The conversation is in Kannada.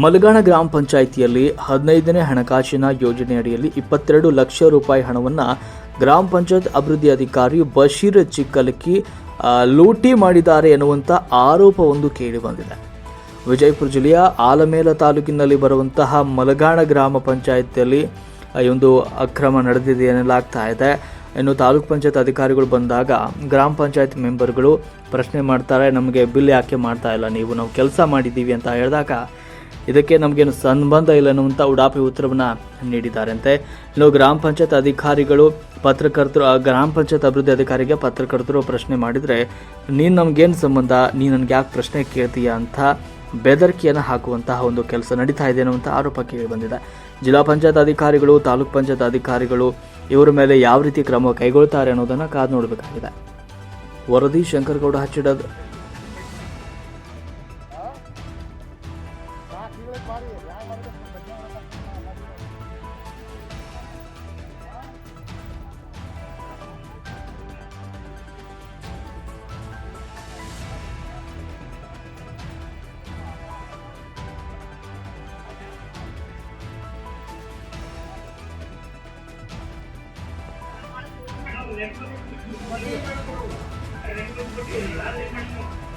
ಮಲಗಾಣ ಗ್ರಾಮ ಪಂಚಾಯಿತಿಯಲ್ಲಿ ಹದಿನೈದನೇ ಹಣಕಾಸಿನ ಯೋಜನೆಯಡಿಯಲ್ಲಿ ಇಪ್ಪತ್ತೆರಡು ಲಕ್ಷ ರೂಪಾಯಿ ಹಣವನ್ನು ಗ್ರಾಮ ಪಂಚಾಯತ್ ಅಭಿವೃದ್ಧಿ ಅಧಿಕಾರಿ ಬಶೀರ್ ಚಿಕ್ಕಲಕ್ಕಿ ಲೂಟಿ ಮಾಡಿದ್ದಾರೆ ಎನ್ನುವಂಥ ಆರೋಪವೊಂದು ಕೇಳಿಬಂದಿದೆ ವಿಜಯಪುರ ಜಿಲ್ಲೆಯ ಆಲಮೇಲ ತಾಲೂಕಿನಲ್ಲಿ ಬರುವಂತಹ ಮಲಗಾಣ ಗ್ರಾಮ ಪಂಚಾಯತಿಯಲ್ಲಿ ಈ ಒಂದು ಅಕ್ರಮ ನಡೆದಿದೆ ಎನ್ನಲಾಗ್ತಾ ಇದೆ. ಇನ್ನು ತಾಲೂಕ್ ಪಂಚಾಯತ್ ಅಧಿಕಾರಿಗಳು ಬಂದಾಗ ಗ್ರಾಮ ಪಂಚಾಯತ್ ಮೆಂಬರ್ಗಳು ಪ್ರಶ್ನೆ ಮಾಡ್ತಾರೆ, ನಮಗೆ ಬಿಲ್ ಯಾಕೆ ಮಾಡ್ತಾ ಇಲ್ಲ, ನೀವು ನಾವು ಕೆಲಸ ಮಾಡಿದ್ದೀವಿ ಅಂತ ಹೇಳಿದಾಗ ಇದಕ್ಕೆ ನಮಗೇನು ಸಂಬಂಧ ಇಲ್ಲ ಅನ್ನುವಂಥ ಉಡಾಪಿ ಉತ್ತರವನ್ನು ನೀಡಿದ್ದಾರಂತೆ. ಇನ್ನು ಗ್ರಾಮ ಪಂಚಾಯತ್ ಅಧಿಕಾರಿಗಳು, ಪತ್ರಕರ್ತರು ಗ್ರಾಮ ಪಂಚಾಯತ್ ಅಭಿವೃದ್ಧಿ ಅಧಿಕಾರಿಗೆ ಪತ್ರಕರ್ತರು ಪ್ರಶ್ನೆ ಮಾಡಿದರೆ, ನೀನು ನಮಗೇನು ಸಂಬಂಧ? ನೀನು ನನಗೆ ಯಾಕೆ ಪ್ರಶ್ನೆ ಕೇಳ್ತೀಯ ಅಂತ ಬೆದರಿಕೆಯನ್ನು ಹಾಕುವಂತಹ ಒಂದು ಕೆಲಸ ನಡೀತಾ ಇದೆ ಅನ್ನುವಂಥ ಆರೋಪ ಕೇಳಿ ಬಂದಿದೆ. ಜಿಲ್ಲಾ ಪಂಚಾಯತ್ ಅಧಿಕಾರಿಗಳು, ತಾಲೂಕ್ ಪಂಚಾಯತ್ ಅಧಿಕಾರಿಗಳು ಇವರ ಮೇಲೆ ಯಾವ ರೀತಿ ಕ್ರಮ ಕೈಗೊಳ್ತಾರೆ ಅನ್ನೋದನ್ನು ಕಾದು ನೋಡಬೇಕಾಗಿದೆ. ವರದಿ ಶಂಕರಗೌಡ ಹಚ್ಚಿಡದ್ ನೀವೇ ಬಾರಿ ரெண்டு ரெண்டு